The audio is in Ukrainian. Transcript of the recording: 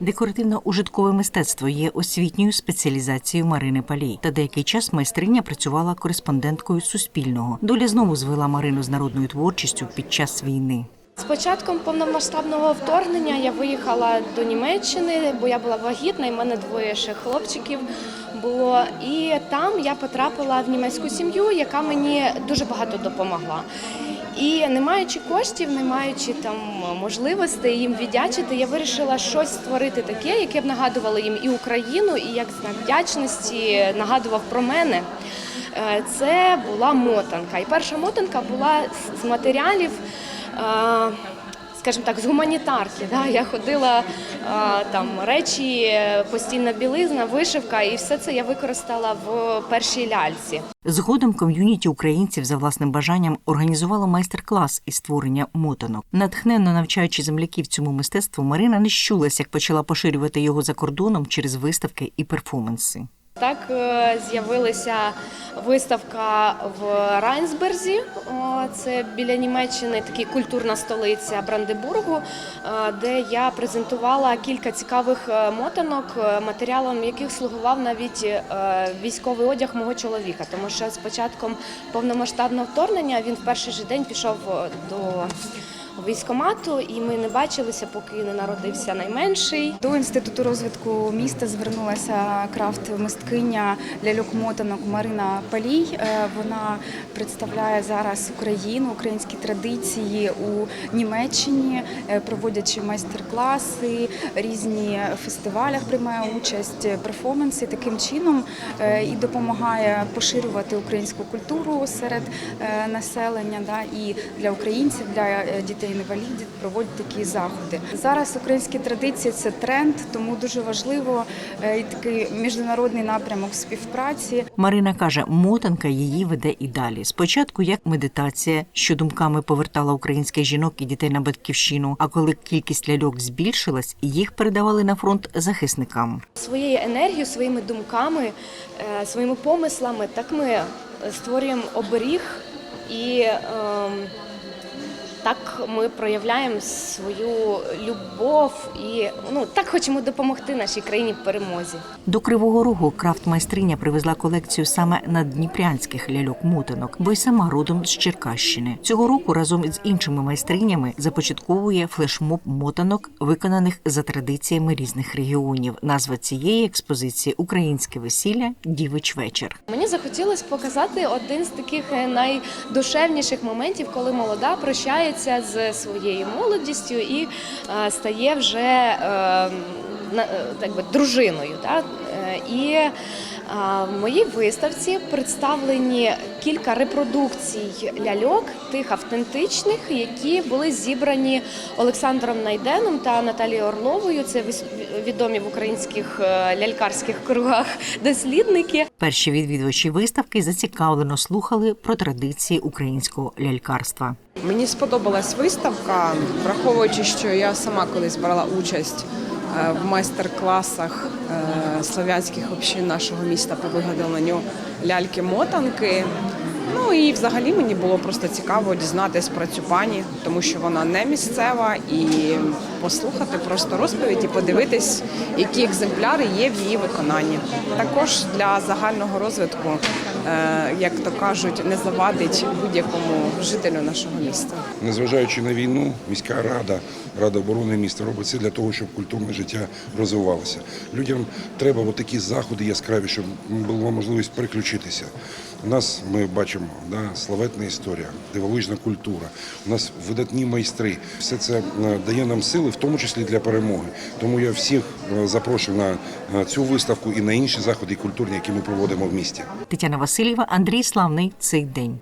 Декоративно-ужиткове мистецтво є освітньою спеціалізацією Марини Палій. Та деякий час майстриня працювала кореспонденткою Суспільного. Доля знову звела Марину з народною творчістю під час війни. З початком повномасштабного вторгнення я виїхала до Німеччини, бо я була вагітна, і в мене двоє ще хлопчиків було. І там я потрапила в німецьку сім'ю, яка мені дуже багато допомогла. І не маючи коштів, не маючи там можливостей їм віддячити, я вирішила щось створити таке, яке б нагадувало їм і Україну, і як знак вдячності нагадував про мене. Е, Це була мотанка. І перша мотанка була з- з матеріалів. Скажімо так, з гуманітарки. Да? Я ходила там речі, постільна білизна, вишивка, і все це я використала в першій ляльці. Згодом ком'юніті українців за власним бажанням організувало майстер-клас із створення мотанок. Натхненно навчаючи земляків цьому мистецтву, Марина не щулась, як почала поширювати його за кордоном через виставки і перформанси. Так е, з'явилася виставка в Райнсберзі, це біля Німеччини, такий культурна столиця Брандебургу, е, де я презентувала кілька цікавих е, мотанок, матеріалом яких слугував навіть військовий одяг мого чоловіка. Тому що з початком повномасштабного вторгнення він в перший же день пішов до військомату, і ми не бачилися, поки не народився найменший. До інституту розвитку міста звернулася крафт-мисткиня ляльок-мотанок Марина Палій. Е, Вона представляє зараз Україну, українські традиції у Німеччині, е, проводячи майстер-класи, різні фестивалях приймає участь, перформанси. Таким чином е, і допомагає поширювати українську культуру серед населення да, і для українців, для е, дітей-інвалідів проводять такі заходи. Зараз українські традиції це тренд, тому дуже важливо е, і такий міжнародний напрямок співпраці. Марина каже, мотанка її веде і далі. Спочатку як медитація, що думками повертала українських жінок і дітей на батьківщину. А коли кількість ляльок збільшилась, їх передавали на фронт захисникам. своєю енергією, своїми думками, е, своїми помислами, так ми створюємо оберіг і ем, так ми проявляємо свою любов і ну так хочемо допомогти нашій країні в перемозі. До Кривого Рогу крафт-майстриня привезла колекцію саме наддніпрянських ляльок-мотанок, бо й сама родом з Черкащини. Цього року разом із іншими майстринями започатковує флешмоб мотанок, виконаних за традиціями різних регіонів. Назва цієї експозиції Українське весілля Дівич вечір. Мені захотілося показати один з таких е, найдушевніших моментів, коли молода прощається з своєю молодістю і е, стає вже е, на- е, так би, дружиною. Да? Е, І е, в моїй виставці представлені кілька репродукцій ляльок, тих автентичних, які були зібрані Олександром Найденом та Наталією Орловою. Це відомі в українських е, лялькарських кругах дослідники. Перші відвідувачі виставки зацікавлено слухали про традиції українського лялькарства. Мені сподобалась виставка, враховуючи, що я сама колись брала участь е, в майстер-класах е, слов'янських общин нашого міста по виготовленню ляльки-мотанки. Ну і взагалі мені було просто цікаво дізнатись про цю пані, тому що вона не місцева, і послухати просто розповідь і подивитись, які екземпляри є в її виконанні. Також для загального розвитку, е, як то кажуть, не завадить будь-якому жителю нашого міста. Незважаючи на війну, міська рада, рада оборони міста робить все для того, щоб культурне життя розвивалося. Людям треба такі заходи яскраві, щоб була можливість переключитися. У нас ми бачимо да, славетна історія, дивовижна культура. У нас видатні майстри. Все це е, дає нам сили, в тому числі для перемоги. Тому я всіх е, запрошую на цю виставку і на інші заходи культурні, які ми проводимо в місті. Тетяна Васильєва, Андрій Славний. Цей день.